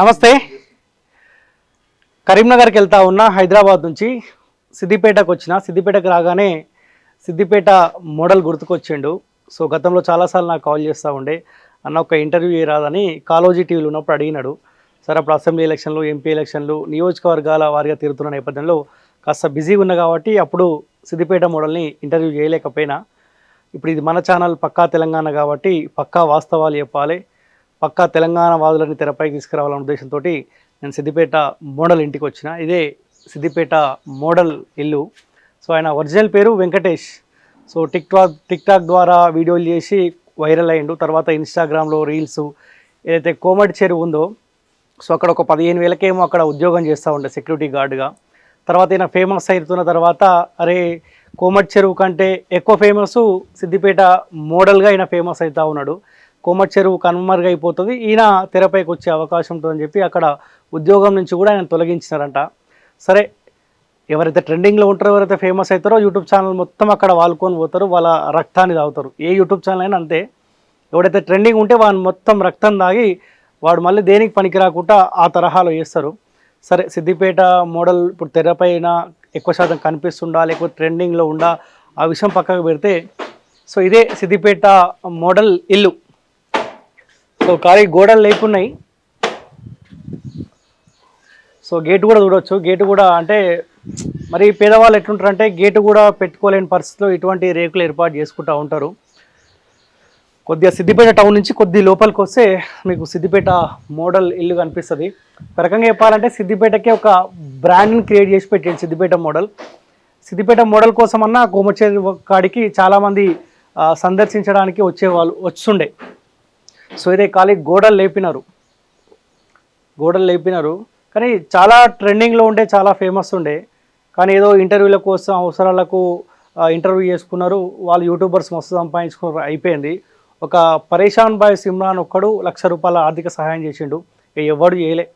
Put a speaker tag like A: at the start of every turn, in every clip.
A: నమస్తే. కరీంనగర్కి వెళ్తా ఉన్నా హైదరాబాద్ నుంచి సిద్దిపేటకు వచ్చిన సిద్దిపేటకు రాగానే సిద్దిపేట మోడల్ గుర్తుకొచ్చిండు. సో గతంలో చాలాసార్లు నాకు కాల్ చేస్తూ ఉండే అన్న ఒక ఇంటర్వ్యూ రాదని కాలోజీ టీవీలో ఉన్నప్పుడు అడిగినాడు. సరే అప్పుడు అసెంబ్లీ ఎలక్షన్లు ఎంపీ ఎలక్షన్లు నియోజకవర్గాల వారిగా తిరుగుతున్న నేపథ్యంలో కాస్త బిజీగా ఉన్నా కాబట్టి అప్పుడు సిద్దిపేట మోడల్ని ఇంటర్వ్యూ చేయలేకపోయినా. ఇప్పుడు ఇది మన ఛానల్ పక్కా తెలంగాణ కాబట్టి పక్కా వాస్తవాలు చెప్పాలి. పక్కా తెలంగాణ వాదులని తెరపైకి తీసుకురావాలనే ఉద్దేశంతో నేను సిద్దిపేట మోడల్ ఇంటికి వచ్చిన. ఇదే సిద్దిపేట మోడల్ ఇల్లు. సో ఆయన ఒరిజినల్ పేరు Venkatesh. So tik tok tik tok ద్వారా వీడియోలు చేసి వైరల్ అయ్యిండు. తర్వాత ఇన్స్టాగ్రామ్లో రీల్స్. ఏదైతే కోమటి చెరువు ఉందో సో అక్కడ ఒక పదిహేను వేలకేమో అక్కడ ఉద్యోగం చేస్తూ ఉండే సెక్యూరిటీ గార్డ్గా. తర్వాత ఈయన ఫేమస్ అవుతున్న తర్వాత అరే కోమటి చెరువు కంటే ఎక్కువ ఫేమస్ సిద్దిపేట మోడల్గా ఈయన ఫేమస్ అవుతూ ఉన్నాడు. కోమటి చెరువు కనుమరుగైపోతుంది ఈయన తెరపైకి వచ్చే అవకాశం ఉంటుందని చెప్పి అక్కడ ఉద్యోగం నుంచి కూడా ఆయన తొలగించినారంట. సరే ఎవరైతే ట్రెండింగ్లో ఉంటారో ఎవరైతే ఫేమస్ అవుతారో యూట్యూబ్ ఛానల్ మొత్తం అక్కడ వాలుకొని పోతారు వాళ్ళ రక్తాన్ని తాగుతారు. ఏ యూట్యూబ్ ఛానల్ అయినా అంతే. ఎవడైతే ట్రెండింగ్ ఉంటే వాడు మొత్తం రక్తం తాగి వాడు మళ్ళీ దేనికి పనికి రాకుండా ఆ తరహాలో చేస్తారు. సరే సిద్దిపేట మోడల్ ఇప్పుడు తెరపైన ఎక్కువ శాతం కనిపిస్తుండా లేకపోతే ట్రెండింగ్లో ఉండా ఆ విషయం పక్కకు పెడితే సో ఇదే సిద్దిపేట మోడల్ ఇల్లు. సో ఖాళీ గోడలు లేకున్నాయి. సో గేటు కూడా చూడవచ్చు గేటు కూడా అంటే మరి పేదవాళ్ళు ఎట్లుంటారంటే గేటు కూడా పెట్టుకోలేని పరిస్థితిలో ఇటువంటి రేకులు ఏర్పాటు చేసుకుంటూ ఉంటారు. కొద్దిగా సిద్దిపేట టౌన్ నుంచి కొద్ది లోపలికి వస్తే మీకు సిద్దిపేట మోడల్ ఇల్లు కనిపిస్తుంది. ఒక రకంగా చెప్పాలంటే సిద్దిపేటకే ఒక బ్రాండ్ని క్రియేట్ చేసి పెట్టాడు సిద్దిపేట మోడల్. సిద్దిపేట మోడల్ కోసమన్నా కోమచేరి కాడికి చాలామంది సందర్శించడానికి వచ్చేవాళ్ళు వస్తుండే. సో ఇదే ఖాళీ గోడలు లేపినారు. గోడలు లేపినారు. కానీ చాలా ట్రెండింగ్లో ఉండే చాలా ఫేమస్ ఉండే. కానీ ఏదో ఇంటర్వ్యూల కోసం అవసరాలకు ఇంటర్వ్యూ చేసుకున్నారు. వాళ్ళు యూట్యూబర్స్ మస్తు సంపాదించుకున్నారు అయిపోయింది. ఒక పరేషాన్ బాయ్ సిమ్రాన్ ఒక్కడు లక్ష రూపాయల ఆర్థిక సహాయం చేసిండు. ఎవడు చేయలే.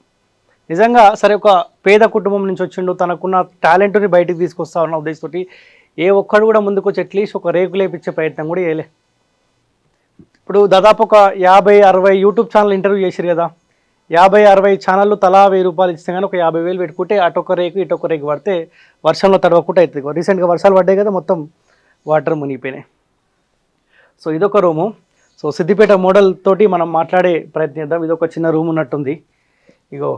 A: నిజంగా సరే ఒక పేద కుటుంబం నుంచి వచ్చిండు. తనకున్న టాలెంట్ని బయటికి తీసుకొస్తా ఉన్న ఉద్దేశంతో ఏ ఒక్కడు కూడా ముందుకు వచ్చి అట్లీస్ట్ ఒక రేకు లేపించే ప్రయత్నం కూడా చేయలే. ఇప్పుడు దాదాపు ఒక యాభై అరవై యూట్యూబ్ ఛానల్ ఇంటర్వ్యూ చేసిరు కదా. యాభై అరవై ఛానళ్ళు తలా వెయ్యి రూపాయలు ఇస్తే కానీ ఒక యాభై వేలు పెట్టుకుంటే అటొక రేకు ఇటొక రేకు పడితే వర్షంలో తడవకుండా అవుతుంది రీసెంట్గా వర్షాలు పడ్డాయి కదా మొత్తం వాటర్ మునిగిపోయినాయి. సో ఇదొక రూము. సో సిద్దిపేట మోడల్ తోటి మనం మాట్లాడే ప్రయత్నిద్దాం. ఇదొక చిన్న రూమ్ ఉన్నట్టుంది. ఇగో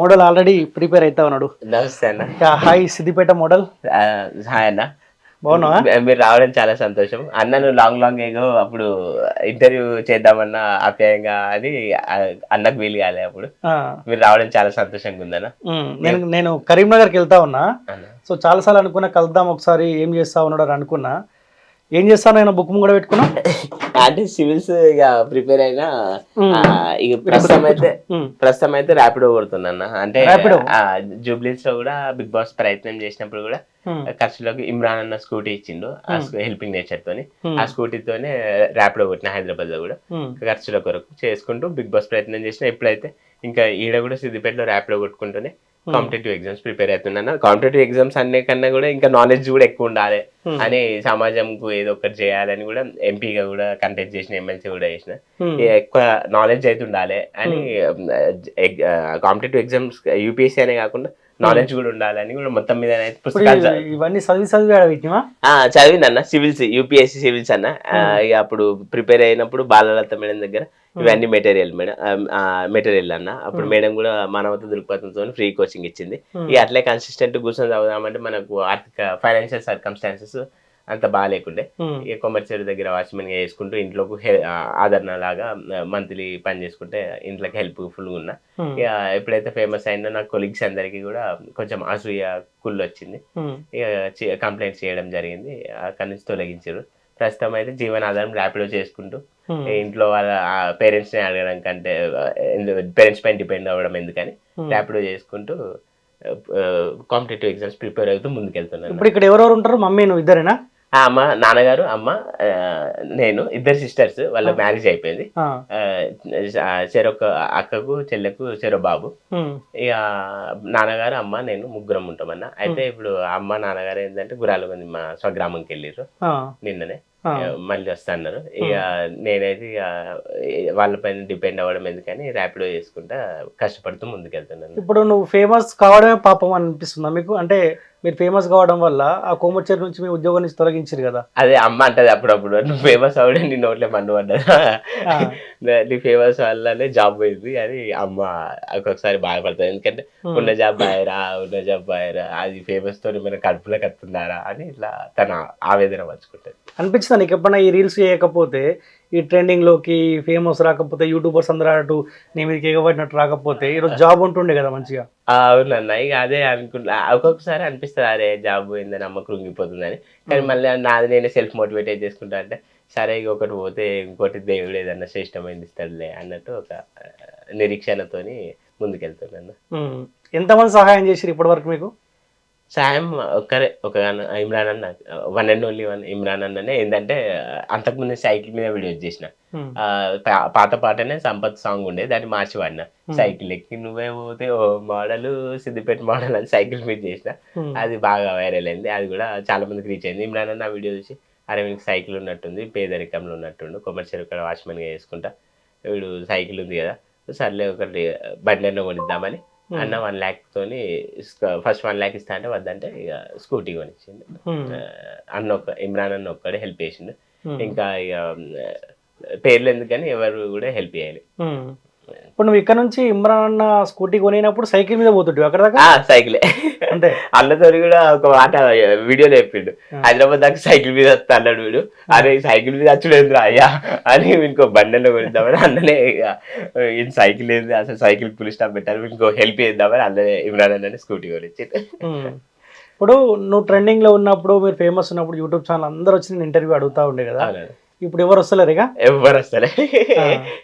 A: మోడల్ ఆల్రెడీ ప్రిపేర్ అవుతా ఉన్నాడు. Hi Siddipet model.
B: హాయ్ అన్న.
A: బాగున్నావా?
B: మీరు రావడం చాలా సంతోషం. అన్నను లాంగ్ లాంగ్ ఏగో అప్పుడు ఇంటర్వ్యూ చేద్దామన్న ఆప్యాయంగా అని ఆ, అన్నకు వీలు కాలే అప్పుడు. మీరు రావడం చాలా సంతోషంగా ఉందన్న.
A: నేను నేను కరీంనగర్కి వెళ్తా ఉన్నా. సో చాలాసార్లు అనుకున్నా కలుద్దాం ఒకసారి ఏం చేస్తా ఉన్నాడు అని అనుకున్నా. ఏం చేస్తాను నేను బుక్ కూడా పెట్టుకున్నా.
B: అంటే సివిల్స్ ఇక ప్రిపేర్ అయినా ఇక ప్రస్తుతం అయితే. ప్రస్తుతం అయితే ర్యాపిడో కొడుతున్నా అంటే? జూబ్లీస్లో కూడా బిగ్ బాస్ ప్రయత్నం చేసినప్పుడు కూడా. ఖర్చులోకి ఇమ్రాన్ అన్న స్కూటీ ఇచ్చిండు ఆ హెల్పింగ్ నేచర్ తోని. ఆ స్కూటీతోనే ర్యాపిడో కొట్టిన హైదరాబాద్లో కూడా. ఖర్చుల కొరకు చేసుకుంటూ బిగ్ బాస్ ప్రయత్నం చేసిన ఎప్పుడైతే ఇంకా ఈడ కూడా సిద్దిపేటలో ర్యాపిడో కొట్టుకుంటూనే కాంపిటేటివ్ ఎగ్జామ్స్ ప్రిపేర్ అవుతున్నాను. కాంపిటేటివ్ ఎగ్జామ్స్ అన్ని కన్నా కూడా ఇంకా నాలెడ్జ్ కూడా ఎక్కువ ఉండాలి.
A: Hmm.
B: అని సమాజంకు ఏదో ఒకటి చేయాలని కూడా ఎంపీగా కూడా కంటెక్ట్ చేసిన ఎమ్మెల్సీ కూడా చేసిన.
A: Hmm.
B: ఎక్కువ నాలెడ్జ్ అయితే ఉండాలి. అని కాంపిటేటివ్ ఎగ్జామ్స్ యూపీఎస్సీ అనే కాకుండా నాలెడ్జ్ కూడా ఉండాలని కూడా మొత్తం మీద
A: ఇవన్నీ చదివి చదివి
B: చదివిందన్న సివిల్స్ యూపీఎస్సీ సివిల్స్ అన్న. ఆ, ఇక అప్పుడు ప్రిపేర్ అయినప్పుడు బాలలత మేడం దగ్గర ఇవన్నీ మెటీరియల్ మేడం మెటీరియల్ అన్న. అప్పుడు మేడం కూడా మానవత దృక్పథంతో ఫ్రీ కోచింగ్ ఇచ్చింది. ఇక అట్లే కన్సిస్టెంట్ కూర్చొని చదువుదామంటే మనకు ఆర్థిక ఫైనాన్షియల్ సర్కమ్స్టాన్సెస్ అంత బాగాలేకుండే కొమర్షియల్ దగ్గర వాచ్మెన్గా చేసుకుంటూ ఆ, ఆదరణ లాగా మంత్లీ పని చేసుకుంటే ఇంట్లోకి హెల్ప్ఫుల్గా ఉన్నా. ఇక ఎప్పుడైతే ఫేమస్ అయినా నా కొలీగ్స్ అందరికీ కూడా కొంచెం అసూయ కుళ్ళు వచ్చింది. ఇక కంప్లైంట్ చేయడం జరిగింది అక్కడి నుంచి తొలగించారు ప్రస్తుతం అయితే జీవనాధారం ర్యాపిడో చేసుకుంటూ. ఇంట్లో వాళ్ళ పేరెంట్స్ని అడగడం కంటే పేరెంట్స్ పైన డిపెండ్ అవ్వడం ఎందుకని. ర్యాపిడో చేసుకుంటూ కాంపిటేటివ్ ఎగ్జామ్స్ ప్రిపేర్ అవుతూ ముందుకెళ్తున్నాను
A: ఇప్పుడు ఇక్కడ ఎవరెవరు ఉంటారు మమ్మీ నువ్వు ఇద్దరేనా
B: అమ్మ నాన్నగారు అమ్మ నేను ఇద్దరు సిస్టర్స్ వాళ్ళ మ్యారేజ్ అయిపోయింది. చెరొక అక్కకు చెల్లెకు చెరో బాబు. ఇక నాన్నగారు అమ్మ నేను ముగ్గురం ఉంటామన్న. అయితే ఇప్పుడు అమ్మ నాన్నగారు ఏంటంటే గురాల మంది మా స్వగ్రామంకి వెళ్ళిర్రు.
A: ఆ.
B: నిన్ననే. మళ్ళీ వస్తా అన్నారు. ఇక నేనైతే ఇక వాళ్ళపైన డిపెండ్ అవ్వడం ఎందుకని ర్యాపిడో చేసుకుంటా కష్టపడుతూ ముందుకెళ్తున్నాను.
A: ఇప్పుడు నువ్వు ఫేమస్ కావడమే పాపం అనిపిస్తుందా మీకు? అంటే మీరు ఫేమస్ కావడం వల్ల ఆ కోమచ్చరి నుంచి మీ ఉద్యోగం నుంచి తొలగించారు కదా.
B: అదే అమ్మ అంటది అప్పుడప్పుడు నువ్వు ఫేమస్ అవడే నీ నోట్లే మన్ను. నీ ఫేమస్ వల్లనే జాబ్ పోయింది అని అమ్మ ఒక్కొక్కసారి బాధపడుతుంది. ఎందుకంటే. ఉన్న జాబ్ బాయరా ఉన్న జాబ్ బాయరా అది ఫేమస్ తోని మన కడుపులో కత్తున్నారా అని ఇట్లా తన ఆవేదన పంచుకుంటది.
A: అనిపించిందా నీకు ఎప్పుడన్నా ఈ రీల్స్ చేయకపోతే ఈ ట్రెండింగ్లోకి ఫేమస్ రాకపోతే యూట్యూబర్స్ అందరూ అటు నీ మీదకి ఎగబడినట్టు రాకపోతే ఈరోజు జాబ్ ఉంటుండే కదా మంచిగా.
B: అవునన్న ఇక అదే అనుకుంటా ఒక్కొక్కసారి అనిపిస్తుంది అరే జాబ్ పోయిందని అమ్మ కృంగిపోతుందని కానీ మళ్ళీ నాది నేనే సెల్ఫ్ మోటివేట్ చేసుకుంటా అంటే సరే ఇక ఒకటి పోతే ఇంకోటి దేవుడు ఏదన్నా శ్రేష్టమైంది ఇస్తాడులే అన్నట్టు ఒక నిరీక్షణతోని ముందుకెళ్తున్నాను.
A: ఎంతమంది సహాయం చేసిరు ఇప్పటి వరకు మీకు?
B: సాయం ఒక్కరే ఒక ఇమ్రాన్ అన్న one and only one Imran అన్ననే. ఏంటంటే అంతకుముందు సైకిల్ మీద వీడియోస్ చేసిన. పాత పాటనే సంపత్ సాంగ్ ఉండే దాన్ని మార్చి వాడిన సైకిల్ ఎక్కి నువ్వే పోతే ఓ మోడల్ సిద్దిపేట మోడల్ అని సైకిల్ మీద చేసిన. అది బాగా వైరల్ అయింది. అది కూడా చాలా మందికి రీచ్ అయింది. ఇమ్రాన్ అన్న వీడియో చూసి అరే వీనికి సైకిల్ ఉన్నట్టుంది పేదరికంలో ఉన్నట్టుండు కొమర్షియల్ ఇక్కడ వాచ్మెన్గా చేసుకుంటా వీడు సైకిల్ ఉంది కదా సర్లే ఒకటి బండి అన్న కొనిద్దామని అన్న వన్ ల్యాక్ తోని ఫస్ట్ వన్ ల్యాక్ ఇస్తా అంటే వద్దంటే ఇక స్కూటీ కొనిచ్చిండు
A: ఉమ్.
B: ఆ, అన్న ఒక్క ఇమ్రాన్ అన్న ఒక్కడే హెల్ప్ చేసిండు
A: ఉమ్.
B: ఇంకా ఇక పేర్లు ఎందుకని ఎవరు కూడా హెల్ప్ చేయాలి.
A: ఇప్పుడు నువ్వు ఇక్కడ నుంచి ఇమ్రాన్ అన్న స్కూటీ కొనినప్పుడు సైకిల్ మీద పోతుంటివి అక్కడ దాకా?
B: సైకిలే.
A: అంతే.
B: అన్నతో కూడా ఒక మాట వీడియోలో చెప్పిండు. హైదరాబాద్ దాకా సైకిల్ మీద వస్తా అన్నాడు వీడు. అరే సైకిల్ మీద వచ్చుడేంద్రా అయ్యా? అని ఇంకో బండిలో కొనిద్దామని అన్ననే ఈయన సైకిల్ ఏంది? అసలు సైకిల్ పులి స్టాప్ పెట్టారు. ఇంకో హెల్ప్ చేద్దామని అన్ననే ఇమ్రాన్ అన్ననే స్కూటీ కొనిచ్చి.
A: ఇప్పుడు నువ్వు ట్రెండింగ్లో ఉన్నప్పుడు మీరు ఫేమస్ ఉన్నప్పుడు యూట్యూబ్ ఛానల్ అందరూ వచ్చి నేను ఇంటర్వ్యూ అడుగుతా ఉండే కదా. ఇప్పుడు ఎవరు వస్తలేరు ఇక?
B: ఎవరు వస్తలే.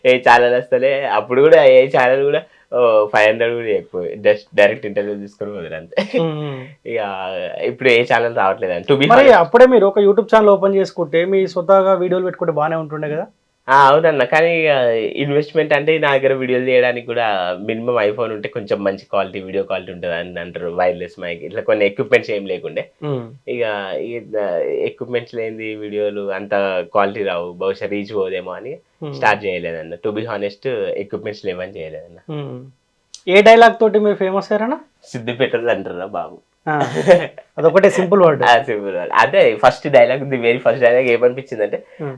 B: ఏ ఛానల్ వస్తలే. అప్పుడు కూడా ఏ ఛానల్ కూడా ఫైవ్ హండ్రెడ్ కూడా ఎక్కువ జస్ట్ డైరెక్ట్ ఇంటర్వ్యూ తీసుకొని వదిలే అంతే. ఇక ఇప్పుడు ఏ ఛానల్ రావట్లేదు అని టు బి
A: మరి అప్పుడే మీరు ఒక యూట్యూబ్ ఛానల్ ఓపెన్ చేసుకుంటే మీ స్వతహాగా వీడియోలు పెట్టుకుంటే బాగానే ఉంటుండే కదా?
B: అవునన్న. కానీ ఇన్వెస్ట్మెంట్ అంటే నా దగ్గర వీడియోలు చేయడానికి కూడా మినిమం ఐఫోన్ ఉంటే కొంచెం మంచి క్వాలిటీ వీడియో క్వాలిటీ ఉంటుంది అని అంటారు. వైర్లెస్ మైక్ ఇట్లా కొన్ని ఎక్విప్మెంట్స్ ఏం లేకుండే. ఇక ఎక్విప్మెంట్స్ లేని వీడియోలు అంత క్వాలిటీ రావు. బహుశా రీచ్ పోదేమో అని. స్టార్ట్ చేయలేదన్న. టు బి హానెస్ట్ ఎక్విప్మెంట్స్ లేవని చేయలేదన్న.
A: ఏ డైలాగ్ తోటి మీరు ఫేమస్ అయ్యారనా
B: సిద్దిపేటలు అంటారా బాబు.
A: అదొకటే సింపుల్ వర్డ్.
B: simple word. అదే first dialogue the very first dialogue ఏమనిపించింది అంటే
A: Hmm.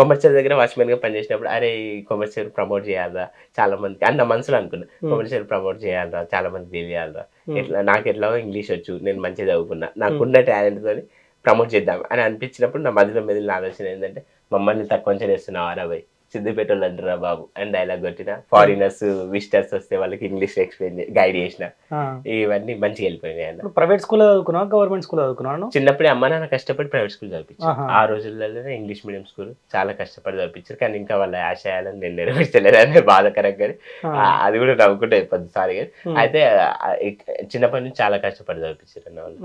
B: కొమర్షియల్ దగ్గర వాచ్మెన్గా పనిచేసినప్పుడు అరే ఈ కొమర్షియల్ ప్రమోట్ చేయాలరా చాలా మంది అన్న మనసులో అనుకున్నా కొమర్షియల్ ప్రమోట్ చేయాలరా చాలా మంది తెలియాలరా. ఎట్లా నాకు ఎట్లా ఇంగ్లీష్ వచ్చు నేను మంచిగా చదువుకున్నా నాకున్న టాలెంట్ తోని ప్రమోట్ చేద్దాం అని అనిపించినప్పుడు నా మధ్యలో మెదిలిన ఆలోచన ఏంటంటే మమ్మల్ని తక్కువ చేస్తున్నావు రా భయ్ సిద్దిపేట వాళ్ళు అంటారా బాబు అని డైలాగ్ కొట్టిన. ఫారినర్స్ విజిటర్స్ వస్తే వాళ్ళకి ఇంగ్లీష్ ఎక్స్ప్లెయిన్ గైడ్ చేసిన. ఇవన్నీ మంచిగా వెళ్ళిపోయినాయి అన్న.
A: ప్రైవేట్ స్కూల్ చదువుకున్నావు? గవర్నమెంట్ స్కూల్ చదువుకున్నాను
B: చిన్నప్పుడే అమ్మ నాన్న కష్టపడి ప్రైవేట్ స్కూల్ చదివించారు. ఆ రోజుల్లోనే ఇంగ్లీష్ మీడియం స్కూల్ చాలా కష్టపడి చదివించారు. కానీ ఇంకా వాళ్ళ ఆశయాలను నేను నెరవేర్చలేదని బాధకరంగా అది కూడా నవ్వుకుంటే పదిసారి అయితే చిన్నప్పటి నుంచి చాలా కష్టపడి చదివించారు అన్న వాళ్ళు.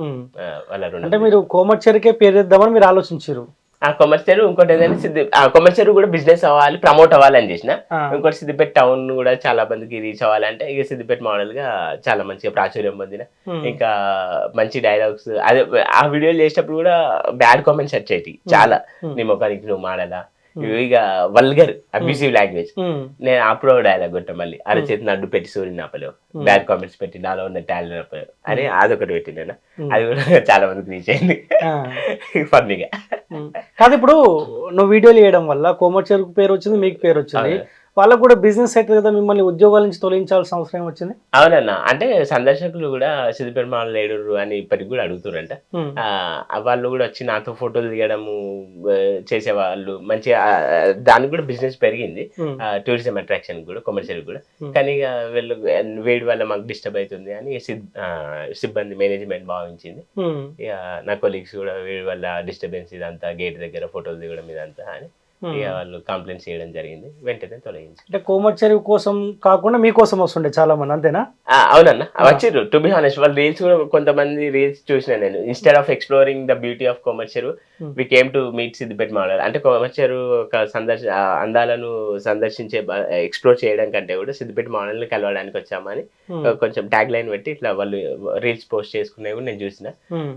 B: వాళ్ళ
A: అంటే మీరు కోమచ్చరికే పేరు తెద్దామని మీరు ఆలోచించారు.
B: ఆ కొమర్షియల్ ఇంకోటి ఏంటంటే సిద్ధి ఆ కొమర్షియల్ కూడా బిజినెస్ అవ్వాలి ప్రమోట్ అవ్వాలని చేసిన
A: ఆ.
B: ఇంకోటి సిద్దిపేట టౌన్ కూడా చాలా మందికి రీచ్ అవ్వాలంటే ఇక సిద్దిపేట మోడల్గా చాలా మంచిగా ప్రాచుర్యం పొందిన. ఇంకా మంచి డైలాగ్స్ అదే ఆ వీడియోలు చేసేటప్పుడు కూడా బ్యాడ్ కామెంట్స్ వచ్చేటి చాలా. నీ ముఖానికి నువ్వు మాడలా ఇక వల్గర్ అబ్యూసివ్ లాంగ్వేజ్
A: ఉమ్.
B: నేను అప్పుడు డైలాగ్ కొట్టా మళ్ళీ. అరచేతి నడ్డు పెట్టి సూర్యుని ఆపలేవు. బ్యాడ్ కామెంట్స్ పెట్టి నాలో ఉన్న టాలెంట్ ఆపలేవు. అని అదొకటి పెట్టిన
A: Hmm.
B: అది కూడా చాలా మందికి రీచ్ అయింది. ఫన్నీగా.
A: కాదు ఇప్పుడు నువ్వు వీడియోలు చేయడం వల్ల కోమచ్చరికి పేరు వచ్చింది మీకు పేరు వచ్చింది. వాళ్ళకు కూడా బిజినెస్ సెట్ కదా మిమ్మల్ని ఉద్యోగాల నుంచి తొలగించాల్సిన అవసరం వచ్చింది
B: అవునన్న. అంటే సందర్శకులు కూడా సిద్దిపేట మాల లేడు అని ఇప్పటికి కూడా అడుగుతారంట వాళ్ళు కూడా వచ్చి నాతో ఫోటోలు దిగడము చేసేవాళ్ళు. మంచిగా దానికి కూడా బిజినెస్ పెరిగింది. టూరిజం అట్రాక్షన్ కూడా కమర్షియల్ కూడా. కానీ ఇక వీళ్ళు వేడి వల్ల మాకు డిస్టర్బ్ అవుతుంది అని సిబ్బంది మేనేజ్మెంట్ భావించింది. నా కొలీగ్స్ కూడా వేడి వల్ల డిస్టర్బెన్స్ ఇదంతా గేట్ దగ్గర ఫోటోలు దిగడం ఇదంతా అని వాళ్ళు కంప్లైంట్ చేయడం జరిగింది. వెంటనే తొలగించి.
A: అంటే కోమచ్చరి కోసం కాకుండా మీకోసం వస్తుండే చాలా మంది అంతేనా
B: అవునన్న. వచ్చిర్రు. టు బి హానెస్ట్ వాళ్ళ రీల్స్ కూడా కొంతమంది రీల్స్ చూసిన నేను. Instead of exploring the beauty of Komarcheru. We came to meet Siddipet model అంటే కొమర్చెరు ఒక సందర్శ అందాలను సందర్శించే ఎక్స్ప్లోర్ చేయడం కంటే కూడా సిద్దిపేట మోడల్ని కలవడానికి వచ్చామని. కొంచెం ట్యాగ్ లైన్ పెట్టి ఇట్లా వాళ్ళు రీల్స్ పోస్ట్ చేసుకునేవి కూడా నేను చూసిన.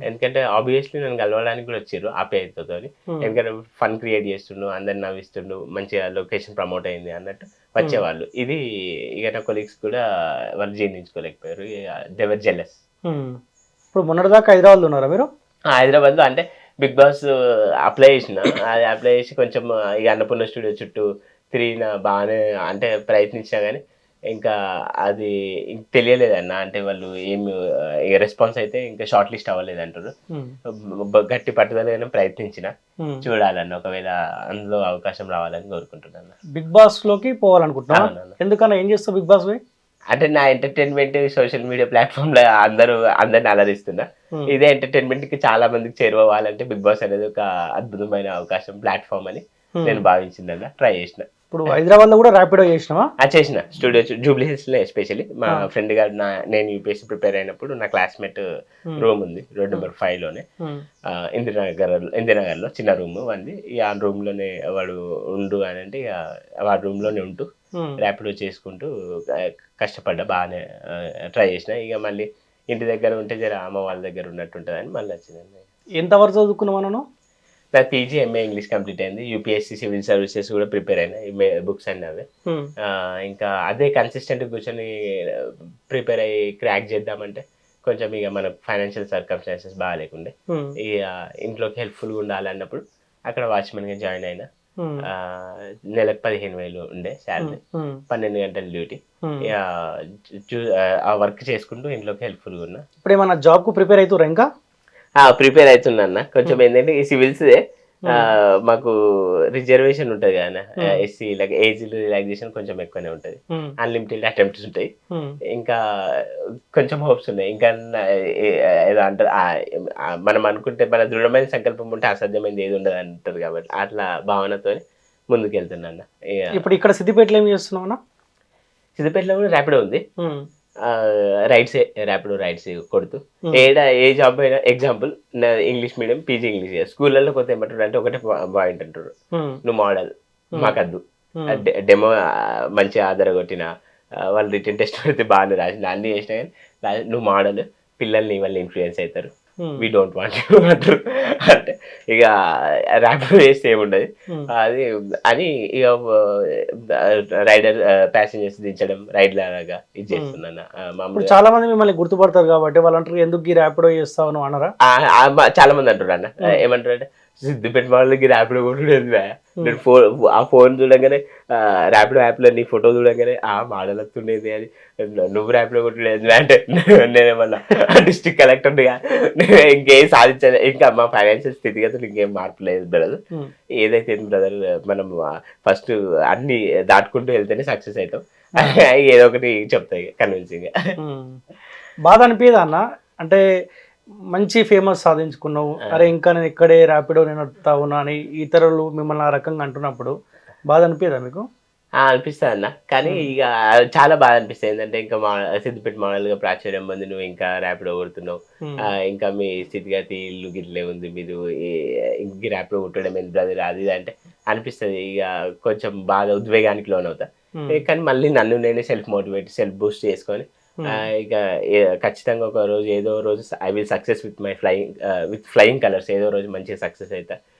B: ఎందుకంటే ఆబ్వియస్లీ నన్ను కలవడానికి కూడా వచ్చారు ఆప్యాయతతో. ఎందుకంటే ఫన్ క్రియేట్ చేస్తుండు అందరిని నవ్విస్తుండు మంచిగా లొకేషన్ ప్రమోట్ అయింది అన్నట్టు వచ్చేవాళ్ళు. ఇది ఇక నా కొలీగ్స్ కూడా వాళ్ళు జీర్ణించుకోలేకపోయారు. దేవర్ జెల్లెస్
A: Hmm. ఇప్పుడు మొన్నటిదాకా హైదరాబాద్లో ఉన్నారా మీరు?
B: హైదరాబాద్లో అంటే బిగ్ బాస్ అప్లై చేసిన. అది అప్లై చేసి కొంచెం ఇక అన్నపూర్ణ స్టూడియో చుట్టూ తిరిగిన బాగానే అంటే ప్రయత్నించినా కానీ ఇంకా అది ఇంక తెలియలేదన్న అంటే వాళ్ళు ఏమి రెస్పాన్స్ అయితే ఇంకా షార్ట్ లిస్ట్ అవ్వలేదు అంటారు
A: Hmm.
B: గట్టి పట్టుదలగానే ప్రయత్నించిన
A: Hmm.
B: చూడాలన్న ఒకవేళ అందులో అవకాశం రావాలని కోరుకుంటున్నాను
A: బిగ్ బాస్లోకి పోవాలనుకుంటున్నా
B: అవునన్న.
A: ఎందుకన్నా ఏం చేస్తావు బిగ్ బాస్
B: అంటే నా ఎంటర్టైన్మెంట్ సోషల్ మీడియా ప్లాట్ఫామ్లో అందరూ అందరిని అలరిస్తున్నా
A: Hmm.
B: ఇదే ఎంటర్టైన్మెంట్కి చాలా మందికి చేరువవ్వాలంటే బిగ్ బాస్ అనేది ఒక అద్భుతమైన అవకాశం ప్లాట్ఫామ్ అని. నేను భావించిందన్న ట్రై చేసిన
A: ఇప్పుడు హైదరాబాద్లో కూడా ర్యాపిడో చేసినావా?
B: ఆ చేసిన. స్టూడియో జూబ్లీ హిల్స్లో ఎస్పెషల్లీ మా
A: Ah.
B: ఫ్రెండ్ గారు నా నేను యూపీఎస్సీ ప్రిపేర్ అయినప్పుడు నా క్లాస్మేట్
A: Hmm.
B: రూమ్ ఉంది రోడ్ నెంబర్ ఫైవ్లోనే.
A: Hmm.
B: ఆ, ఇందిరానగర్ ఇందిరానగర్లో చిన్న రూమ్ ఇక ఆ రూమ్లోనే వాడు ఉండు అని అంటే ఇక వాడి రూమ్లోనే ఉంటూ
A: Hmm.
B: ర్యాపిడో చేసుకుంటూ ఆ, కష్టపడ్డా బాగానే ట్రై చేసిన. ఇక మళ్ళీ ఇంటి దగ్గర ఉంటే జర అమ్మ వాళ్ళ దగ్గర ఉన్నట్టు ఉంటుందని మళ్ళీ వచ్చిందండి
A: ఎంత వరకు చదువుకున్నావు
B: నా పీజీ ఎంఏ ఇంగ్లీష్ కంప్లీట్ అయింది యూపీఎస్సీ సివిల్ సర్వీసెస్ కూడా ప్రిపేర్ అయినా బుక్స్ అన్నీ అవి
A: Hmm.
B: ఇంకా అదే కన్సిస్టెంట్ కూర్చొని ప్రిపేర్ అయ్యి క్రాక్ చేద్దామంటే కొంచెం ఇక మన ఫైనాన్షియల్ సర్కమ్స్టాన్సెస్ బాగా లేకుండే
A: Hmm.
B: ఇక ఇంట్లోకి హెల్ప్ఫుల్గా ఉండాలన్నప్పుడు అక్కడ వాచ్మెన్గా జాయిన్ అయినా
A: Hmm.
B: నెలకు పదిహేను వేలు ఉండే శాలరీ
A: Hmm.
B: పన్నెండు గంటల డ్యూటీ
A: Hmm.
B: ఆ వర్క్ చేసుకుంటూ ఇంట్లోకి హెల్ప్ఫుల్గా ఉన్నా
A: ఇప్పుడు ఏమన్నా జాబ్కు ప్రిపేర్ అవుతురా ఇంకా
B: ప్రిపేర్ అవుతున్నా అన్న. కొంచెం ఏంటంటే ఈ సివిల్స్ మాకు రిజర్వేషన్ ఉంటుంది కదా ఎస్సీ ఏజ్ రిలాక్సేషన్ కొంచెం ఎక్కువనే ఉంటుంది.
A: Hmm.
B: అన్లిమిటెడ్ అటెంప్ట్స్ ఉంటాయి.
A: Hmm.
B: ఇంకా కొంచెం హోప్స్ ఉన్నాయి. ఇంకా ఏదో అంటారు మనం అనుకుంటే మన దృఢమైన సంకల్పం ఉంటే అసాధ్యమైనది ఏది ఉండదు అంటారు కాబట్టి అట్లా భావనతో ముందుకు వెళ్తున్నాను
A: ఇప్పుడు ఇక్కడ సిద్దిపేటలో ఏం చేస్తున్నావు?
B: సిద్దిపేటలో కూడా ర్యాపిడో ఉంది.
A: Hmm.
B: రైట్స్ ర్యాపిడో రైట్స్ కొడుతూ
A: Hmm.
B: ఏడ ఏ జాబ్ అయినా example English medium PG English స్కూళ్ళల్లో కొత్త ఏమంటారు అంటే ఒకటే పాయింట్ అంటారు
A: Hmm.
B: నువ్వు మోడల్ మాకద్దు
A: Hmm.
B: డెమో మంచిగా ఆధార కొట్టిన వాళ్ళు రిటర్న్ టెస్ట్ పెడితే బాగానే రాసిన అన్ని చేసినా కానీ నువ్వు మోడల్ పిల్లల్ని వాళ్ళు ఇన్ఫ్లుయెన్స్ అవుతారు. వీ డోంట్ వాంట్ అంటారు. అంటే ఇక ర్యాపిడో చేస్తే ఏముండదు.
A: Hmm.
B: అది అని ఇక రైడర్ ప్యాసింజర్స్ దించడం రైడ్ లాగా ఇది చేస్తున్నాను ఆ,
A: ఇప్పుడు
B: మామూలుగా
A: చాలా మంది మిమ్మల్ని గుర్తుపడతారు కాబట్టి వాళ్ళు అంటారు ఎందుకు ఈ ర్యాపిడో చేస్తావు? అనరా
B: మా- చాలా మంది అంటారు అన్న ఏమంటారు అంటే సిద్దిపేట వాళ్ళకి ర్యాపిడో కొట్టుడు ఎందుకు నేను ఫోన్ ఆ ఫోన్ చూడగానే ర్యాపిడో యాప్లో నీ ఫోటో చూడగానే ఆ మోడల్ వస్తుండేది అది నువ్వు ర్యాపిడో కొట్టలేదు అంటే నేనేమన్నా డిస్ట్రిక్ట్ కలెక్టర్ ఇంకేం సాధించలేదు ఇంకా మా ఫైనాన్షియల్ స్థితిగతులు ఇంకేం మార్పు లేదు బ్రదర్.
A: Hmm.
B: ఏదైతే బ్రదర్ మనం ఫస్ట్ అన్ని దాటుకుంటూ వెళ్తేనే సక్సెస్ అవుతాం. ఏదో ఒకటి చెప్తాయి కన్విన్సింగ్
A: Hmm. బాధ అనిపించదా అన్న? అంటే మంచి ఫేమస్ సాధించుకున్నావు. అరే ఇంకా నేను ఇక్కడే ర్యాపిడో నేను నడుపుతా ఉన్నా అని ఇతరులు మిమ్మల్ని ఆ రకంగా అంటున్నప్పుడు బాధ అనిపించదా మీకు?
B: అనిపిస్తుంది అన్న. కానీ ఇక చాలా బాగా అనిపిస్తుంది ఏంటంటే ఇంకా మా సిద్దిపేట మోడల్గా ప్రాచుర్యం పొంది నువ్వు ఇంకా ర్యాపిడో కొడుతున్నావు. ఇంకా మీ స్థితిగతి ఇల్లు గిట్లే ఉంది. మీరు ఇంక ర్యాపిడో కొట్టడం ఏంటి బ్రదర్ అది ఇది అంటే అనిపిస్తుంది. ఇక కొంచెం బాగా ఉద్వేగానికి
A: Hmm.
B: ఏ, కానీ మళ్ళీ నన్ను నేనే సెల్ఫ్ మోటివేట్ సెల్ఫ్ బూస్ట్ చేసుకొని ఇక ఏ- ఖచ్చితంగా ఒక రోజు ఏదో రోజు I will success with my flying with flying colours ఏదో రోజు మంచిగా సక్సెస్ అవుతా
A: Hmm.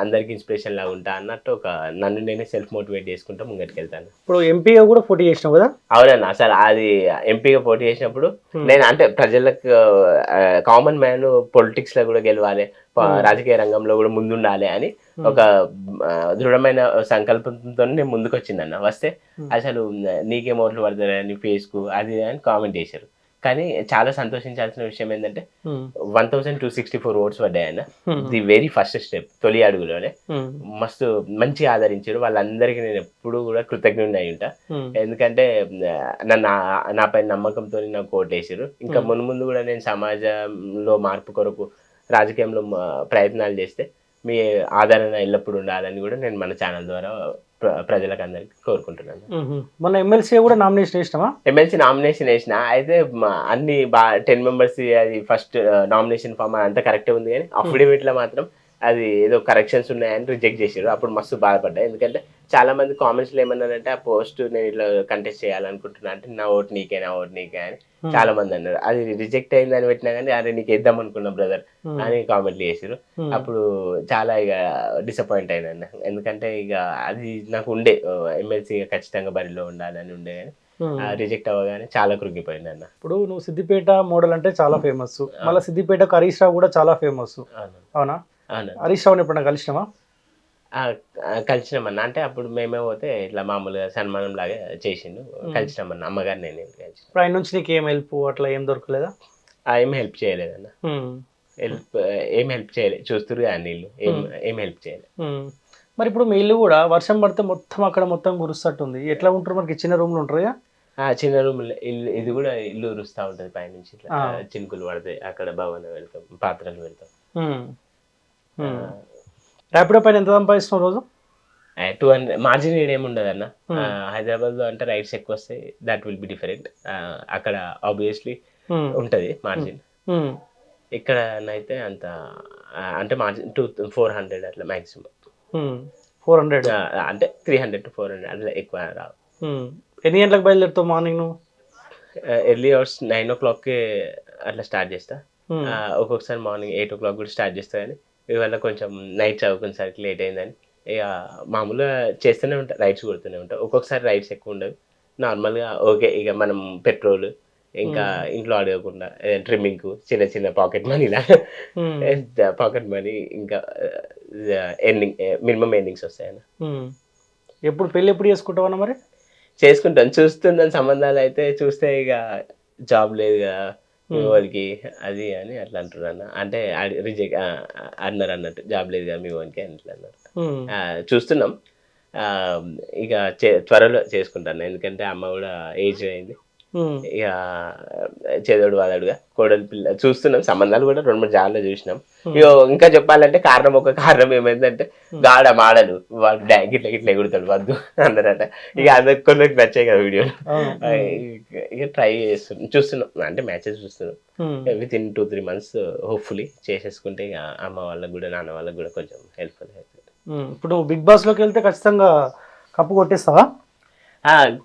B: అందరికి ఇన్స్పిరేషన్ లాగా ఉంటా అన్నట్టు ఒక నన్ను నేనే సెల్ఫ్ మోటివేట్ చేసుకుంటూ ముంగటికి వెళ్తాను
A: ఇప్పుడు ఎంపీగా కూడా పోటీ చేసినావు కదా?
B: అవునన్నా అసలు అది ఎంపీగా పోటీ చేసినప్పుడు నేను అంటే ప్రజలకు కామన్ మ్యాన్ పొలిటిక్స్లో కూడా గెలవాలి ప- రాజకీయ రంగంలో కూడా ముందుండాలి అని ఒక దృఢమైన సంకల్పంతో నేను ముందుకు వచ్చిందన్న వస్తే అసలు నీకే ఓట్లు పడతారు నీ ఫేస్కు? అది అని కామెంట్ చేశారు. కానీ చాలా సంతోషించాల్సిన విషయం ఏంటంటే
A: Hmm.
B: One thousand two sixty four votes పడ్డాయన్న
A: Hmm.
B: The very first step తొలి అడుగులోనే
A: Hmm.
B: మస్తు మంచి ఆదరించారు వాళ్ళందరికీ నేను ఎప్పుడూ కూడా కృతజ్ఞుడిని అయి ఉంటా
A: Hmm.
B: ఎందుకంటే నన్ను ఆ- నాపై నమ్మకంతో నాకు ఓటేసారు ఇంకా మును ముందు కూడా నేను సమాజంలో మార్పు కొరకు రాజకీయంలో ప్రయత్నాలు చేస్తే మీ ఆదరణ ఎల్లప్పుడూ ఉండాలని కూడా నేను మన ఛానల్ ద్వారా ప్రజలకు అందరికి కోరుకుంటున్నాను.
A: మొన్న ఎమ్మెల్సీ కూడా నామినేషన్ వేసినావా?
B: ఎమ్మెల్సీ నామినేషన్ వేసిన. అయితే అన్ని బా టెన్ మెంబర్స్ అది ఫస్ట్ నామినేషన్ ఫామ్ అంతా కరెక్టే ఉంది కానీ affidavit లో మాత్రం అది ఏదో కరెక్షన్స్ ఉన్నాయని రిజెక్ట్ చేసారు అప్పుడు మస్తు బాధపడ్డా. ఎందుకంటే చాలా మంది కామెంట్స్లో ఏమన్నారంటే ఆ పోస్ట్ నేను ఇట్లా కంటెస్ట్ చేయాలనుకుంటున్నా. అంటే నా ఓటు నీకే నా ఓటు నీకే అని చాలా మంది అన్నారు. అది రిజెక్ట్ అయిందని పెట్టినా కానీ అరే నీకు ఇద్దాం అనుకున్నా బ్రదర్ అని కామెంట్లు చేసారు అప్పుడు చాలా ఇక డిసప్పాయింట్ అయినా ఎందుకంటే ఇక అది నాకు ఉండే. ఎమ్మెల్సీ ఖచ్చితంగా బరిలో ఉండాలని ఉండే కానీ రిజెక్ట్ అవ్వగానే చాలా కృంగిపోయింది అన్న.
A: ఇప్పుడు నువ్వు సిద్దిపేట మోడల్ అంటే చాలా ఫేమస్ మళ్ళీ సిద్దిపేటకు హరీష్ రావు కూడా చాలా ఫేమస్
B: అవును?
A: హరీష్ రావుని ఎప్పుడైనా కలిసినావా?
B: ఆ, ఆ, కలిసినామన్న. అంటే అప్పుడు మేమే పోతే ఇట్లా మామూలుగా సన్మానం లాగా చేసిండు. కలిసినామన్న. అమ్మగారు నేను కలిసిన.
A: ఇప్పుడు ఆయన నుంచి నీకు ఏం హెల్ప్ అట్లా ఏం దొరకలేదా?
B: ఏం హెల్ప్ చేయలేదన్న. హెల్ప్ ఏం హెల్ప్ చేయలేదు చూస్తురు కానీ నీళ్ళు. ఏం ఏం హెల్ప్ చేయలేదు.
A: మరి ఇప్పుడు మీ ఇల్లు కూడా వర్షం పడితే మొత్తం అక్కడ మొత్తం కురుస్తట్టుంది ఎట్లా ఉంటారు మనకి చిన్న రూమ్లు ఉంటారు
B: ఆ చిన్న రూమ్ ఇల్లు ఇది కూడా ఇల్లు ఉరుస్తూ ఉంటుంది పైనుంచి ఇట్లా.
A: ఆ.
B: చినుకులు పడతాయి. అక్కడ భవనం వెళ్తాం పాత్రలు వెళ్తాం
A: ర్యాపిడో పైన ఎంత సంపాదిస్తున్నావు రోజు?
B: టూ హండ్రెడ్ మార్జిన్ ఏమి ఉండదు అన్న. హైదరాబాద్లో అంటే రైట్స్ ఎక్కువ వస్తాయి దట్ విల్ బి డిఫరెంట్ అక్కడ ఆబ్వియస్లీ. ఉంటది మార్జిన్. ఇక్కడ అయితే అంత అంటే మార్జిన్ టూ ఫోర్ హండ్రెడ్ అట్లా మాక్సిమం.
A: ఫోర్ హండ్రెడ్
B: అంటే three hundred to four hundred అట్లా ఎక్కువ రావు.
A: మ్మ్. ఎన్ని గంటలకు బయలుదేరుతావు మార్నింగ్ నువ్వు?
B: ఎర్లీ అవర్స్ నైన్ ఓ క్లాక్కి అట్లా స్టార్ట్ చేస్తా. ఆ, ఒక్కొక్కసారి మార్నింగ్ ఎయిట్ ఓ క్లాక్ కూడా స్టార్ట్ చేస్తా కానీ ఇవాళ కొంచెం నైట్ చదువుకునేసరికి లేట్ అయిందని. ఇక మామూలుగా చేస్తూనే ఉంటా రైడ్స్ కొడుతూనే ఉంటా. ఒక్కొక్కసారి రైడ్స్ ఎక్కువ ఉండదు నార్మల్గా ఓకే ఇక మనం పెట్రోల్ ఇంకా ఇంట్లో అడగకుండా ట్రిమ్మింగ్ చిన్న చిన్న పాకెట్ మనీ
A: మ్మ్.
B: పాకెట్ మనీ ఇంకా ఎండింగ్ మినిమం ఎండింగ్స్ వస్తాయన్న.
A: మ్మ్. ఎప్పుడు పెళ్ళి ఎప్పుడు చేసుకుంటావు అన్న మరి?
B: చేసుకుంటాను చూస్తున్నాను సంబంధాలు అయితే చూస్తే ఇక జాబ్ లేదు కదా. మీ అది అని అట్లా అంటారు అన్న అంటే రిజెక్ట్ అన్నారు అన్నట్టు. జాబ్ లేదు కదా మీ వానికి అని అట్లా అన్నారు చూస్తున్నాం. ఆ, ఇక త్వరలో చేసుకుంటాను. ఎందుకంటే అమ్మ కూడా ఏజ్ అయింది. ఇక చేదోడు వాదడుగా కోడలి పిల్ల చూస్తున్నాం సంబంధాలు కూడా రెండు మూడు జాగ్రత్తలు చూసినాం. ఇక ఇంకా చెప్పాలంటే కారణం ఒక కారణం ఏమైందంటే గాడ మాడలు వాడు డా- గిట్ల గిట్ల ఎగురుతాడు వద్దు అందరట ఇక అందరికి కొందరికి నచ్చాయి కదా వీడియోలు. ఇక ట్రై చేస్తున్నాం చూస్తున్నాం. అంటే మ్యాచెస్ చూస్తున్నాం. With in two three months hopefully చేసేసుకుంటే ఇక అమ్మ వాళ్ళకి కూడా నాన్న వాళ్ళకి కూడా కొంచెం హెల్ప్ఫుల్ అవుతుంది.
A: ఇప్పుడు బిగ్ బాస్లోకి వెళ్తే ఖచ్చితంగా కప్పు కొట్టేస్తావా?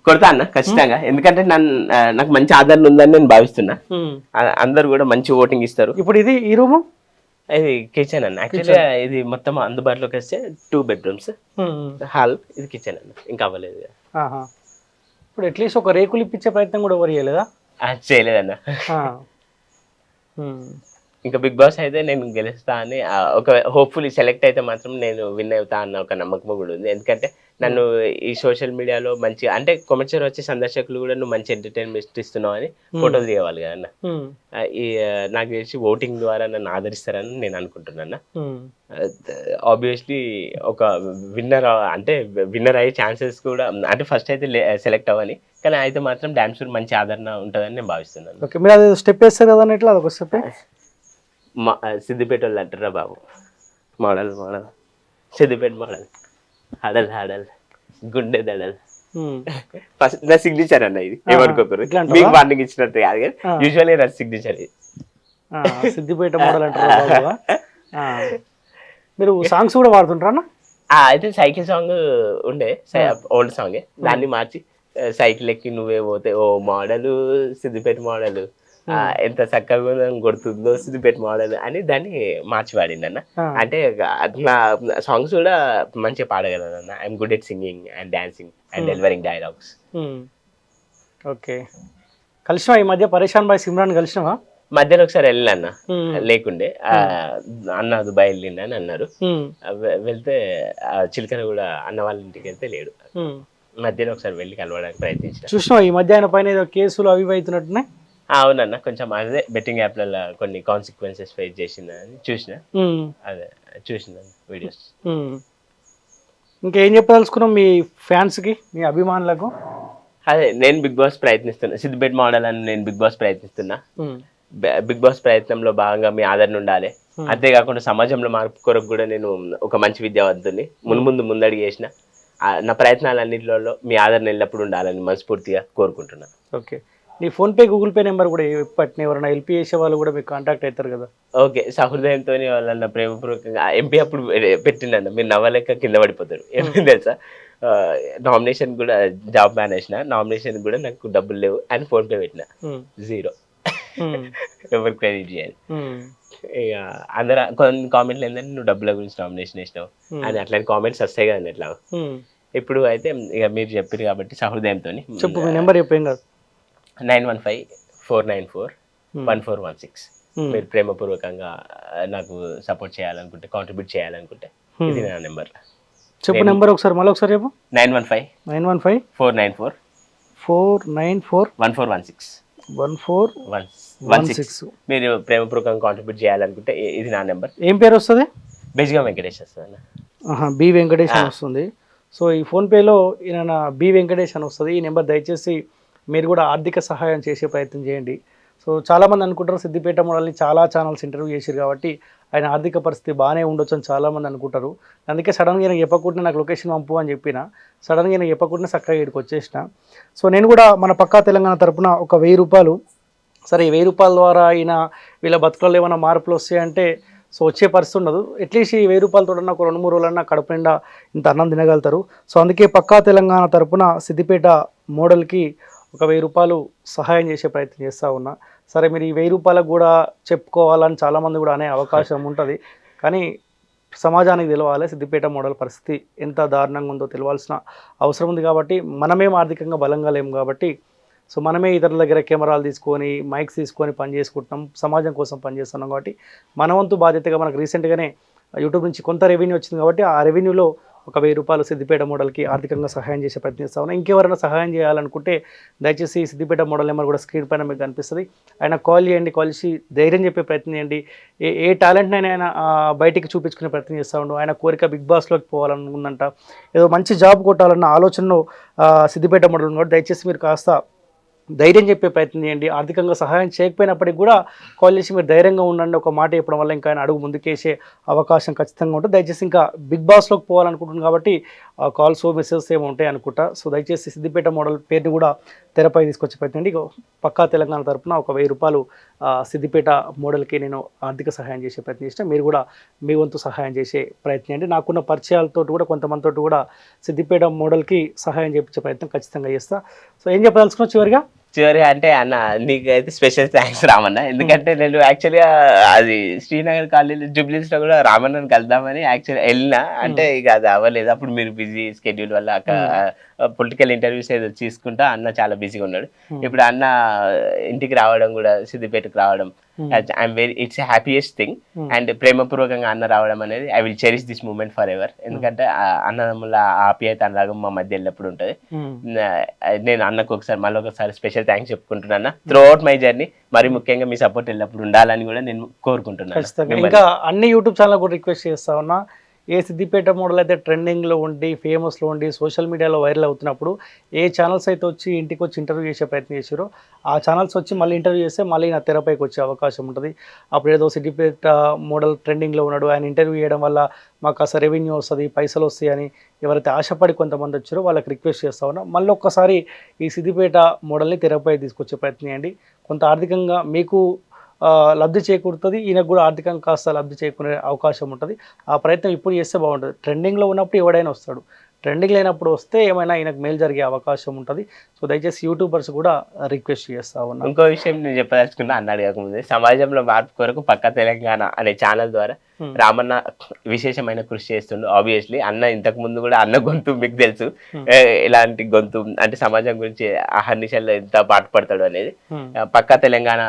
B: కొడతా అన్న ఖచ్చితంగా. ఎందుకంటే నన్ను నాకు మంచి ఆదరణ ఉందని నేను భావిస్తున్నా. అందరు కూడా మంచి ఓటింగ్ ఇస్తారు.
A: ఇప్పుడు ఇది ఈ రూము?
B: ఇది కిచెన్ అన్న. యాక్చువల్గా ఇది మొత్తం అందుబాటులోకి వస్తే టూ బెడ్రూమ్స్. హాల్ ఇది కిచెన్ అన్న. ఇంకా అవ్వలేదు.
A: ఇప్పుడు అట్లీస్ట్ ఒక రేకులు ఇప్పించే ప్రయత్నం కూడా ఎవరు చేయలేదా?
B: ఆ, చేయలేదన్న. ఇంకా బిగ్ బాస్ అయితే నేను గెలుస్తా అని ఒక హోప్ఫుల్లీ సెలెక్ట్ అయితే మాత్రం నేను విన్ అవుతా అన్న ఒక నమ్మకం కూడా ఉంది. ఎందుకంటే నన్ను ఈ సోషల్ మీడియాలో మంచి అంటే కొమర్షియల్ వచ్చే సందర్శకులు కూడా నువ్వు మంచి ఎంటర్టైన్మెంట్ ఇస్తున్నావు అని ఫోటోలు తీయవాలి కదా అన్న.
A: మ్మ్.
B: ఆ, ఈ నాకు తెలిసి ఓటింగ్ ద్వారా నన్ను ఆదరిస్తారని నేను అనుకుంటున్నాను
A: మ్మ్.
B: ఆబ్వియస్లీ ఒక విన్నర్ అంటే విన్నర్ అయ్యే ఛాన్సెస్ కూడా అంటే ఫస్ట్ అయితే సెలెక్ట్ అవ్వని కానీ అయితే మాత్రం షూర్ మంచి ఆదరణ ఉంటుందని నేను భావిస్తున్నాను
A: ఓకే మీరు అది స్టెప్ వేస్తారు కదా ఎట్లా అదొక స్టెప్
B: మా సిద్దిపేట వాళ్ళు అంటారా బాబు. Model model. సిద్దిపేట మోడల్. హడల్ హడల్. గుండె దడల్. ఫస్ట్ నా సిగ్నేచర్ అన్న ఇది. ఏమనుకోకరు? మీకు వార్నింగ్ ఇచ్చినట్టు కాదు కానీ
A: ఆ.
B: యూజువల్లీ నా సిగ్నేచర్ ఇది.
A: సిద్దిపేట మోడల్ అంటారు. మీరు సాంగ్స్ కూడా వాడుతుంటారా
B: అయితే సైకిల్ సాంగ్ ఉండే. ఓల్డ్ సాంగ్ దాన్ని మార్చి సైకిల్ ఎక్కి నువ్వే పోతే ఓ మోడలు సిద్దిపేట మోడల్. ఎంత చక్కగా కొడుతుందో సిద్దిపేట మోడల్ అని దాన్ని మార్చి పాడింది అన్న. అంటే నా సాంగ్స్ కూడా మంచిగా పాడగలను అన్న I'm good at singing and dancing and delivering dialogues
A: okay కలిసినావా? ఈ మధ్య పరేషాన్ బాయ్ సిమ్రాన్ కలిసినావా?
B: మధ్యలో ఒకసారి వెళ్ళిన
A: Hmm.
B: లేకుండే. ఆ, అన్న దుబాయ్ వెళ్ళిండు అని అన్నారు వె- వెళ్తే ఆ, చిలకన కూడా అన్న వాళ్ళ ఇంటికి వెళ్తే లేడు. మధ్యలో ఒకసారి వెళ్ళి కలవడానికి ప్రయత్నించిన.
A: చూసినావా? ఈ మధ్య ఆయన పైన ఏదో కేసులు అవి అవుతున్నట్టున్నాయి.
B: అవునన్న కొంచెం అదే బెట్టింగ్ యాప్లలో కొన్ని కాన్సిక్వెన్సెస్ ఫేస్ చూసిన.
A: ఉమ్,
B: అదే చూసిన వీడియోస్.
A: ఇంకేం చెప్పదలుచుకున్నాం మీ ఫ్యాన్స్కి మీ అభిమానులకు?
B: అదే నేను బిగ్ బాస్ ప్రయత్నిస్తున్నా. సిద్దిపేట మోడల్ అని నేను బిగ్ బాస్ ప్రయత్నిస్తున్నా. బిగ్ బాస్ ప్రయత్నంలో భాగంగా మీ ఆదరణ ఉండాలి. అంతేకాకుండా సమాజంలో మార్పు కొరకు కూడా నేను ఒక మంచి విద్యావంతుని మున్ముందు ముందడుగు చేసిన నా ప్రయత్నాలన్నింటిలో మీ ఆదరణ ఎల్లప్పుడు ఉండాలని మనస్ఫూర్తిగా కోరుకుంటున్నాను.
A: ఓకే. నీ ఫోన్పే గూగుల్ పే నెంబర్ కూడా ఇప్పటిని ఎవరైనా హెల్ప్ చేసే వాళ్ళు కూడా మీకు కాంటాక్ట్ అవుతారు కదా.
B: ఓకే సహృదయంతో వాళ్ళన్న ప్రేమపూర్వకంగా ఎంపీ అప్పుడు పెట్టిండన్న మీరు నవ్వలేక కింద పడిపోతారు. ఏమైంది తెలుసా? నామినేషన్ కూడా జాబ్ బ్యాన్ వేసిన నామినేషన్ కూడా నాకు డబ్బులు లేవు అని ఫోన్పే పెట్టిన. జీరో
A: ఉమ్,
B: ఎవరు క్రెడిట్ చేయాలి? ఇక అందరూ కొన్ని కామెంట్లు ఏంటంటే నువ్వు డబ్బుల గురించి నామినేషన్ వేసినావు అని అట్లాంటి కామెంట్స్ వస్తాయి కదండి
A: ఉమ్.
B: ఇప్పుడు అయితే ఇక మీరు చెప్పారు కాబట్టి సహృదయంతో
A: చెప్పు మీ నెంబర్ చెప్పేం కాదు.
B: Nine one five four nine four one four one six.
A: Hmm.
B: మీరు ప్రేమపూర్వకంగా నాకు సపోర్ట్ చేయాలనుకుంటే కాంట్రిబ్యూట్ చేయాలనుకుంటే ఇది నా నెంబర్
A: చెప్పు నెంబర్ ఒకసారి మళ్ళీ ఒకసారి చెప్పు.
B: Nine one five
A: nine one five
B: four nine four
A: four nine four
B: one four one six.
A: One four
B: one
A: one
B: six. మీరు ప్రేమపూర్వకంగా కాంట్రిబ్యూట్ చేయాలనుకుంటే ఇది నా నెంబర్
A: ఏం పేరు వస్తుంది?
B: బేసిక్గా వెంకటేష్ వస్తుంది
A: బి వెంకటేష్ అని వస్తుంది. సో ఈ ఫోన్పేలో ఈయన బి వెంకటేష్ అని వస్తుంది. ఈ నెంబర్ దయచేసి మీరు కూడా ఆర్థిక సహాయం చేసే ప్రయత్నం చేయండి. సో చాలామంది అనుకుంటారు సిద్దిపేట మోడల్ని చాలా ఛానల్స్ ఇంటర్వ్యూ చేశారు కాబట్టి ఆయన ఆర్థిక పరిస్థితి బాగానే ఉండొచ్చు అని చాలామంది అనుకుంటారు. అందుకే సడన్గా నేను చెప్పకుండా నాకు లొకేషన్ పంపు అని చెప్పిన సడన్గా నేను చెప్పకుండా చక్కగా ఇక్కడికి వచ్చేసిన. సో నేను కూడా మన పక్కా తెలంగాణ తరపున ఒక వెయ్యి రూపాయలు సరే ఈ వెయ్యి రూపాయల ద్వారా అయినా వీళ్ళ బతుకల్లో ఏమైనా మార్పులు వస్తాయంటే సో వచ్చే పరిస్థితి ఉండదు. అట్లీస్ట్ ఈ వెయ్యి రూపాయలతో ఒక రెండు మూడు రోజులన్నా కడుపు నిండా ఇంత అన్నం తినగలుగుతారు. సో అందుకే పక్కా తెలంగాణ తరపున సిద్దిపేట మోడల్కి ఒక వెయ్యి రూపాయలు సహాయం చేసే ప్రయత్నం చేస్తూ ఉన్నా. సరే మీరు ఈ వెయ్యి రూపాయలకు కూడా చెప్పుకోవాలని చాలామంది కూడా అనే అవకాశం ఉంటుంది. కానీ సమాజానికి తెలవాలి సిద్దిపేట మోడల్ పరిస్థితి ఎంత దారుణంగా ఉందో తెలవాల్సిన అవసరం ఉంది కాబట్టి మనమేం ఆర్థికంగా బలంగా లేము కాబట్టి సో మనమే ఇతరుల దగ్గర కెమెరాలు తీసుకొని మైక్స్ తీసుకొని పని చేసుకుంటున్నాం సమాజం కోసం పనిచేస్తున్నాం కాబట్టి మనవంతు బాధ్యతగా మనకు రీసెంట్గానే యూట్యూబ్ నుంచి కొంత రెవెన్యూ వచ్చింది కాబట్టి ఆ రెవెన్యూలో ఒక వెయ్యి రూపాయలు సిద్దిపేట మోడల్కి ఆర్థికంగా సహాయం చేసే ప్రయత్నిస్తా ఉన్నాం. ఇంకెవరైనా సహాయం చేయాలనుకుంటే దయచేసి సిద్దిపేట మోడల్ నెంబర్ కూడా స్క్రీన్ పైన మీకు కనిపిస్తుంది. ఆయన కాల్ చేయండి కాల్ చేసి ధైర్యం చెప్పే ప్రయత్నం చేయండి. ఏ ఏ టాలెంట్నైనా ఆయన బయటికి చూపించుకునే ప్రయత్నం చేస్తూ ఉండు. ఆయన కోరిక బిగ్ బాస్లోకి పోవాలనుకుందంట. ఏదో మంచి జాబ్ కొట్టాలన్న ఆలోచనను సిద్దిపేట మోడల్ ఉంది దయచేసి మీరు కాస్త ధైర్యం చెప్పే ప్రయత్నం చేయండి. ఆర్థికంగా సహాయం చేయకపోయినప్పటికీ కూడా కాల్ చేసి మీరు ధైర్యంగా ఉండండి. ఒక మాట చెప్పడం వల్ల ఇంకా ఆయన అడుగు ముందుకేసే అవకాశం ఖచ్చితంగా ఉంటుంది. దయచేసి ఇంకా బిగ్ బాస్లోకి పోవాలనుకుంటున్నాను కాబట్టి కాల్స్ మెసేజెస్ ఏమి ఉంటాయి అనుకుంటా. సో దయచేసి సిద్దిపేట మోడల్ పేరుని కూడా తెరపై తీసుకొచ్చే ప్రయత్నం చేయండి. పక్కా తెలంగాణ తరపున ఒక వెయ్యి రూపాయలు సిద్దిపేట మోడల్కి నేను ఆర్థిక సహాయం చేసే ప్రయత్నం చేసిన మీరు కూడా మీ వంతు సహాయం చేసే ప్రయత్నం చేయండి. నాకున్న పరిచయాలతో కూడా కొంతమందితో కూడా సిద్దిపేట మోడల్కి సహాయం చేయించే ప్రయత్నం ఖచ్చితంగా చేస్తా. సో ఏం చెప్పదలుచుకున్నావు చివరిగా?
B: చివరి అంటే అన్న నీకైతే స్పెషల్ థ్యాంక్స్ రామన్న. ఎందుకంటే నేను యాక్చువల్గా అది శ్రీనగర్ కాలేజ్ జూబ్లీస్లో కూడా రామన్నని కలుద్దామని యాక్చువల్ వెళ్ళినా. అంటే ఇక అది అవ్వలేదు. అప్పుడు మీరు బిజీ స్కెడ్యూల్ వల్ల అక్కడ పొలిటికల్ ఇంటర్వ్యూస్ ఏదో తీసుకుంటా అన్న చాలా బిజీగా ఉన్నాడు. ఇప్పుడు అన్న ఇంటికి రావడం కూడా సిద్దిపేటకు రావడం I'm very it's happiest thing and ప్రేమపూర్వకంగా అన్న రావడం అనేది I will cherish this moment for ever ఎందుకంటే అన్నదమ్ముల ఆప్యాయత అనురాగం మా మధ్య ఎల్లప్పుడు ఉంటుంది. నా- నేను అన్నకు ఒకసారి మళ్ళీ ఒకసారి స్పెషల్ థ్యాంక్స్ చెప్పుకుంటున్నా త్రూ అవుట్ మై జర్నీ మరి ముఖ్యంగా మీ సపోర్ట్ ఎల్లప్పుడు ఉండాలని కూడా నేను కోరుకుంటున్నాను.
A: ఇంకా అన్ని యూట్యూబ్ ఛానల్ కూడా రిక్వెస్ట్ చేస్తా ఉన్నా. ఏ సిద్దిపేట మోడల్ అయితే ట్రెండింగ్లో ఉండి ఫేమస్లో ఉండి సోషల్ మీడియాలో వైరల్ అవుతున్నప్పుడు ఏ ఛానల్స్ అయితే వచ్చి ఇంటికి వచ్చి ఇంటర్వ్యూ చేసే ప్రయత్నం చేశారో ఆ ఛానల్స్ వచ్చి మళ్ళీ ఇంటర్వ్యూ చేస్తే మళ్ళీ నా తెరపైకి వచ్చే అవకాశం ఉంటుంది. అప్పుడు ఏదో సిద్దిపేట మోడల్ ట్రెండింగ్లో ఉన్నాడు ఆయన ఇంటర్వ్యూ చేయడం వల్ల మాకు కాస్త రెవెన్యూ వస్తుంది పైసలు వస్తాయి అని ఎవరైతే ఆశపడి కొంతమంది వచ్చారో వాళ్ళకి రిక్వెస్ట్ చేస్తా ఉన్నా మళ్ళీ ఒక్కసారి ఈ సిద్దిపేట మోడల్ని తెరపై తీసుకొచ్చే ప్రయత్నం చేయండి. కొంత ఆర్థికంగా మీకు లబ్ధి చేకూరుతుంది. ఈయనకు కూడా ఆర్థికంగా కాస్త లబ్ధి చేకూరే అవకాశం ఉంటుంది. ఆ ప్రయత్నం ఇప్పుడు చేస్తే బాగుంటుంది. ట్రెండింగ్లో ఉన్నప్పుడు ఎవడైనా వస్తాడు. ట్రెండింగ్ లేనప్పుడు వస్తే ఏమైనా ఈయనకు మేలు జరిగే అవకాశం ఉంటుంది. సో దయచేసి యూట్యూబర్స్ కూడా రిక్వెస్ట్ చేస్తా ఉన్నాను
B: ఇంకో విషయం నేను చెప్పదలుచుకున్నా అన్న అడగకముందే సమాజంలో మార్పు కొరకు పక్క తెలంగాణ అనే ఛానల్ ద్వారా. రామన్న విశేషమైన కృషి చేస్తుండు. ఆబ్వియస్లీ అన్న ఇంతకు ముందు కూడా అన్న గొంతు మీకు తెలుసు. ఎలాంటి గొంతు అంటే సమాజం గురించి అహర్నిశల్లో ఎంత పాటుపడతాడు అనేది. పక్కా తెలంగాణ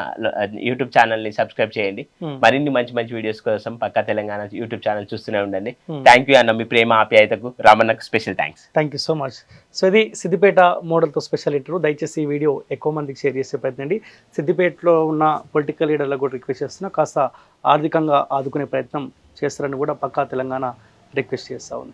B: యూట్యూబ్ ఛానల్ని సబ్స్క్రైబ్ చేయండి. మరిన్ని మంచి మంచి వీడియోస్ కోసం పక్కా తెలంగాణ యూట్యూబ్ ఛానల్ చూస్తూనే ఉండండి. థ్యాంక్ యూ అన్న మీ ప్రేమ ఆప్యాయతకు రామన్నకు special thanks
A: thank you so much so ఇది సిద్దిపేట మోడల్తో స్పెషల్ ఇంటర్వ్యూ దయచేసి ఈ వీడియో ఎక్కువ మందికి షేర్ చేసే ప్రయత్నం అండి సిద్దిపేటలో ఉన్న పొలిటికల్ లీడర్లకు కూడా రిక్వెస్ట్ చేస్తున్నా. కాస్త ఆర్థికంగా ఆదుకునే ప్రయత్నం చేస్తారని కూడా పక్కా తెలంగాణ రిక్వెస్ట్ చేస్తా ఉంది.